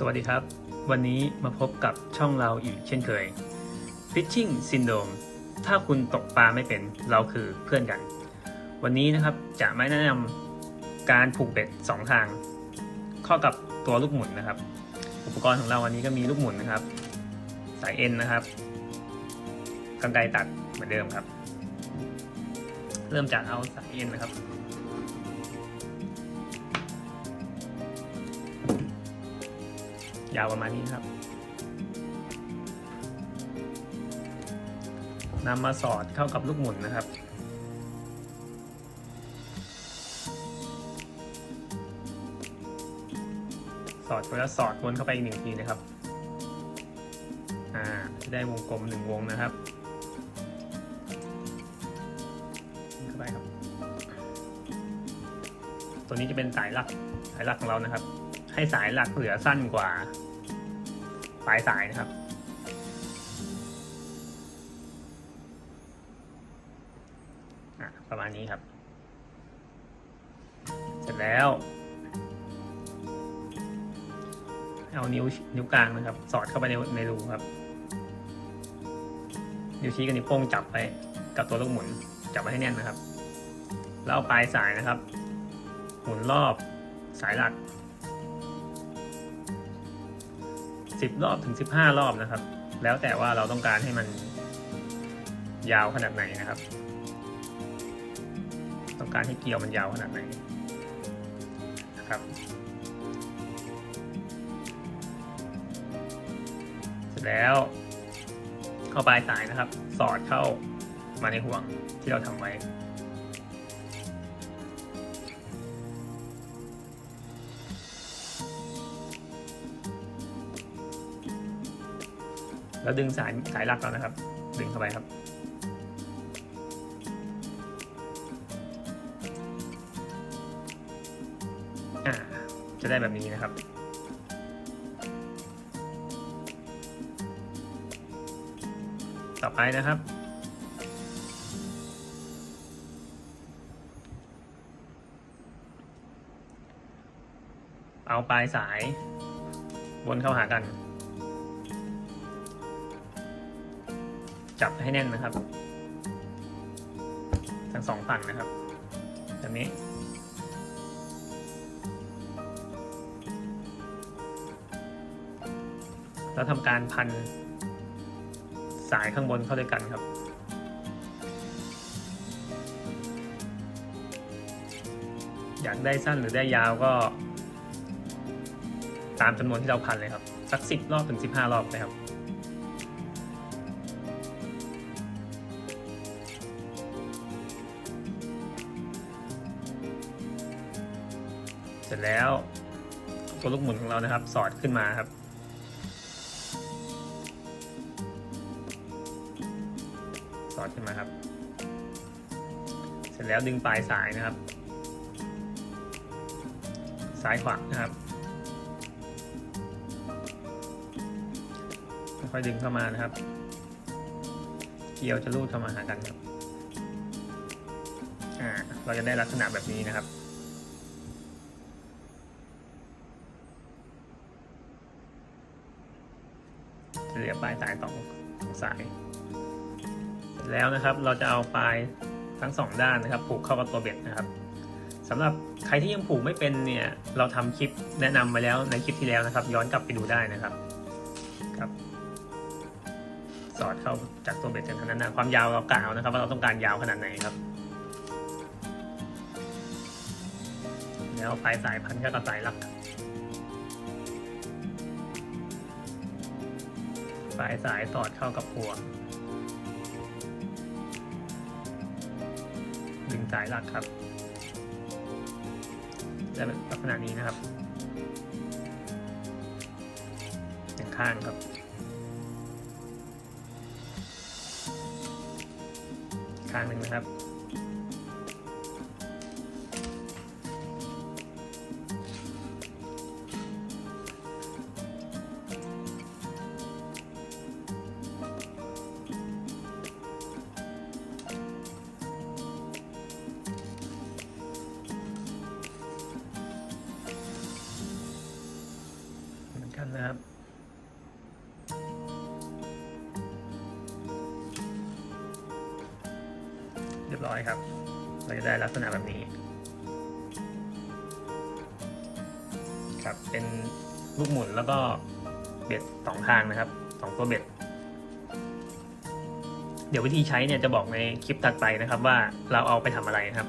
สวัสดีครับ วันนี้มาพบกับช่องเราอีกเช่นเคย Fishing Syndrome ถ้าคุณตกปลาไม่เป็นเราคือเพื่อนกัน วันนี้นะครับจะไม่แนะนำการผูกเบ็ด 2 ทาง ข้อกับตัวลูกหมุนนะครับ อุปกรณ์ของเราวันนี้ก็มีลูกหมุนนะครับ สายเอ็นนะครับกรรไกตัดเหมือนเดิมครับ เริ่มจากเอาสายเอ็นนะครับ ยาวประมาณนี้ครับนำมาสอดเข้ากับลูกหมุนนะครับ สอดแล้วสอดวนเข้าไปอีกหนึ่งทีนะครับ อ่าจะได้วงกลมหนึ่งวงนะครับเข้าไปครับ ตัวนี้จะเป็นสายลักสายลักของเรานะครับ ให้สายหลักเหลือสั้นกว่าปลายสายนะครับอะประมาณนี้ครับ เสร็จแล้ว เอานิ้วนิ้วกลางนะครับ สอดเข้าไปในในรูครับ นิ้วชี้กับนิ้วโป้งจับไปกับตัวลูกหมุน จับไว้ให้แน่นนะครับ แล้วเอาปลายสายนะครับ หมุนรอบสายหลัก สิบรอบถึงสิบห้ารอบนะครับ แล้วแต่ว่าเราต้องการให้มันยาวขนาดไหนนะครับ ต้องการให้เกลียวมันยาวขนาดไหนนะครับเสร็จแล้วเข้าปลายสายนะครับ สอดเข้ามาในห่วงที่เราทำไว้ แล้วดึงสายสายหลักเรานะครับ ดึงเข้าไปครับ จะได้แบบนี้นะครับต่อไปนะครับ เอาปลายสายวนเข้าหากัน จับให้แน่นนะครับ ทั้งสองฝั่งนะครับแบบนี้ แล้วทำการพันสายข้างบนเข้าด้วยกันครับอยากได้สั้นหรือได้ยาวก็ ตามจำนวนที่เราพันเลยครับ สักสิบรอบถึงสิบห้ารอบเลยครับ เสร็จแล้ว ตัวลูกหมุนของเรานะครับ สอดขึ้นมาครับ สอดขึ้นมาครับ เสร็จแล้วดึงปลายสายนะครับ ซ้ายขวานะครับค่อยดึงเข้ามานะครับ เกลียวจะลูดเข้ามาหากันครับ อ่า เราจะได้ลักษณะแบบนี้นะครับ เหลือปลายสายสองสาย แล้วนะครับเราจะเอาปลายทั้งสองด้านนะครับ ผูกเข้ากับตัวเบ็ดนะครับสำหรับใครที่ยังผูกไม่เป็นเนี่ยเราทำคลิปแนะนำไปแล้วในคลิปที่แล้วนะครับ ย้อนกลับไปดูได้นะครับครับ สอดเข้าจากตัวเบ็ดจากนั้นนะความยาวเรากล่าวนะครับ ว่าเราต้องการยาวขนาดไหนครับ แล้วปลายสายพันก็กับสายหลัก สายสายสอดเข้ากับหัว ดึงสายหลักครับจะเป็นลักษณะนี้นะครับหนึ่งข้างครับ ข้างหนึ่งนะครับ รียบร้อยครับ เราจะได้ลักษณะแบบนี้ ครับ เป็นลูกหมุนแล้วก็เบ็ดสองทางนะครับสองตัวเบ็ด เดี๋ยววิธีใช้เนี่ยจะบอกในคลิปถัดไปนะครับว่าเราเอาไปทำอะไรนะครับ